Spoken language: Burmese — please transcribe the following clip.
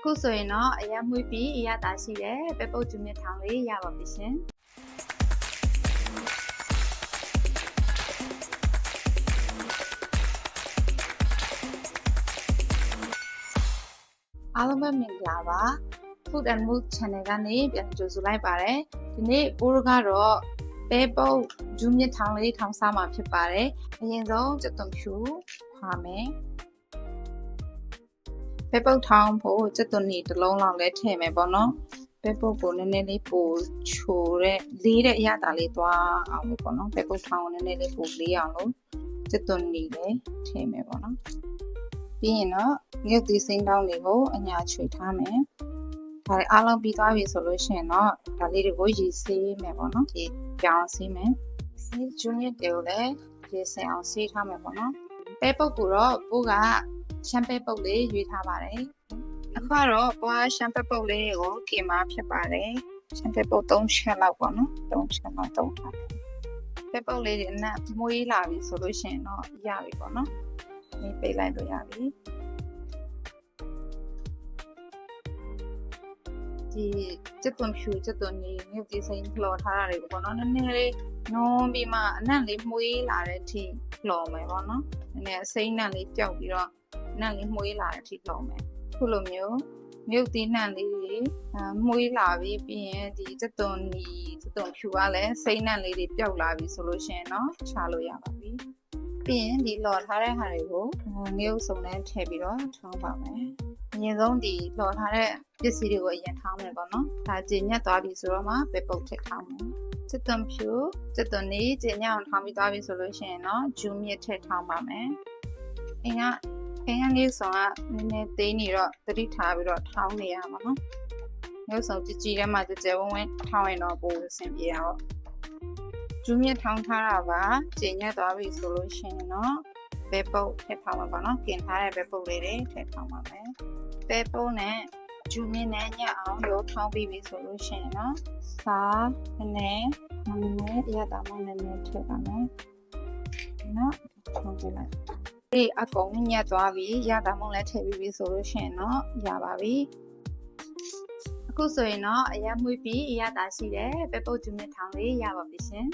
အခုဆိုရင်တော့အရက်မှုပြီးအရသာရှိတဲ့ပဲပုတ်ကျူမြစ်ထောင်လေးရပါပြီရှင်အားလုံးပဲမင်္ဂလာပါ Food and Mood Channel ကနေပြန်ကြိုဆိုလိုက်ပါတယ်ဒီနေ့ပိုးရကတော့ပဲပုတ်ကျူမြစ်ထောင်လေးထောင်စားမှာဖြစ်ပါတယ်အရင်ဆုံးစက်သွန်ဖြူထားမယ် ပဲပုတ်ထောင်ဖို့စက်သွန်နီတစ်လုံးလောက်လဲထည့်မယ်ပေါ့နော်ပဲပုတ်ကိုနည်းနည်းလေးပိုချိုတဲ့လေးတဲ့အရသာလေးသွားအောင်လို့ပေါ့နော်ပဲပုတ်ထောင်ကိုနည်းနည်းလေးပိုလေးအောင်လို့စက်သွန်နီလည်းထည့်မယ်ပေါ့နော်ပြီးရင်တော့မြုပ်သီးစိမ်းတောင်းတွေကိုအညာချွေထားမယ်ဒါလည်းအားလုံးပြီးသွားပြီဆိုလို့ရှိရင်တော့ဒါလေးတွေကိုရည်ဆေးမယ်ပေါ့နော်ဒီပြောင်းဆေးမယ်ဒီဂျူနစ်တွေကိုလည်းရေစင်အောင်ဆေးထားမယ်ပေါ့နော်ပဲပုတ်ကိုတော့ပိုးက ရှမ်းပဲပုတ်လေးရွေးထားပါတယ်အခုကတော့ပွားရှမ်းပဲပုတ်လေးကိုကင်မာဖြစ်ပါတယ်ရှမ်းပဲပုတ်၃ချက်လောက်ပေါ့နော်၃ချက်လောက်တုံးထားပဲပုတ်လေးတွေအနက်မွေးလာပြီဆိုလို့ရှိရင်တော့ရပြီပေါ့နော်ဒီပိတ်လိုက်လို့ရပြီဒီစက်သွန်ဖြူစက်သွန်နေမြုပ်ဒီစိမ်းလှော်ထားတာတွေကိုပေါ့နော်နည်းနည်းလေးနုံးပြီးမှအနက်လေးမှုေးလာတဲ့အထိလှော်မယ်ပေါ့နော်နည်းနည်းအစိမ်းနက်လေးကြောက်ပြီးတော့အ နက်လေးမှုေးလာတဲ့အထိလှော်မယ်ခုလိုမျိုးမြုပ်သီးနှံလေးတွေမှုေးလာပြီးပြီးရင်ဒီစက်သွန်နီစက်သွန်ဖြူကလည်းစိမ်းနက်လေးတွေပျောက်လာပြီဆိုလို့ရှိရင်တော့ချလို့ရပါပြီပြီးရင်ဒီလှော်ထားတဲ့ဟာတွေကိုငရုပ်စုံနဲ့ထည့်ပြီးတော့ထောင်းပါမယ်အရင်ဆုံးဒီလှော်ထားတဲ့ပစ္စည်းတွေကိုအရင်ထောင်းမယ်ပေါ့နော်ဒါကျင်ညက်သွားပြီဆိုတော့မှပဲပုတ်ထည့်ထောင်းမယ်စက်သွန်ဖြူစက်သွန်နေကျင်ညက်အောင်ထောင်းပြီးသွားပြီဆိုလို့ရှိရင်တော့ဂျူးမြစ်ထည့်ထောင်းပါမယ်အင်းက ခင်းရလေးဆောင်ကနည်းနည်းသေးနေတော့သတိထားပြီးတော့ထောင်းနေရမှာနော်မျိုးစုံကြည်ကြည်ထဲမှာကြကြဝန်းဝန်းထောင်းရင်တော့ပိုအဆင်ပြေတာပေါ့ဂျူးမြစ်ထောင်းထားတာပါကျင်ညက်သွားပြီဆိုလို့ရှိရင်တော့ပဲပုတ်ထည့်ထောင်းမှာပါနော်กินထားတဲ့ပဲပုတ်လေးတွေထည့်ထောင်းပါမယ်ပဲပုတ်နဲ့ဂျူးမြစ်နဲ့ညက်အောင်ရိုးထောင်းပြီးပြီဆိုလို့ရှိရင်တော့စားနည်းနည်းနည်းနည်းရတာမှနည်းနည်းထည့်ပါမယ်နော်ထောင်းပြလိုက် ဒီအကုန်ညက်သွားပြီရတာမှလည်းထည့်ပြီးပြီဆိုလို့ရှိရင်တော့ရပါပြီအခုဆိုရင်တော့အရက်မှုပြီးအရသာရှိတယ်ပဲပုတ်ဂျူးမြစ်ထောင်းလေးရပါပြီရှင်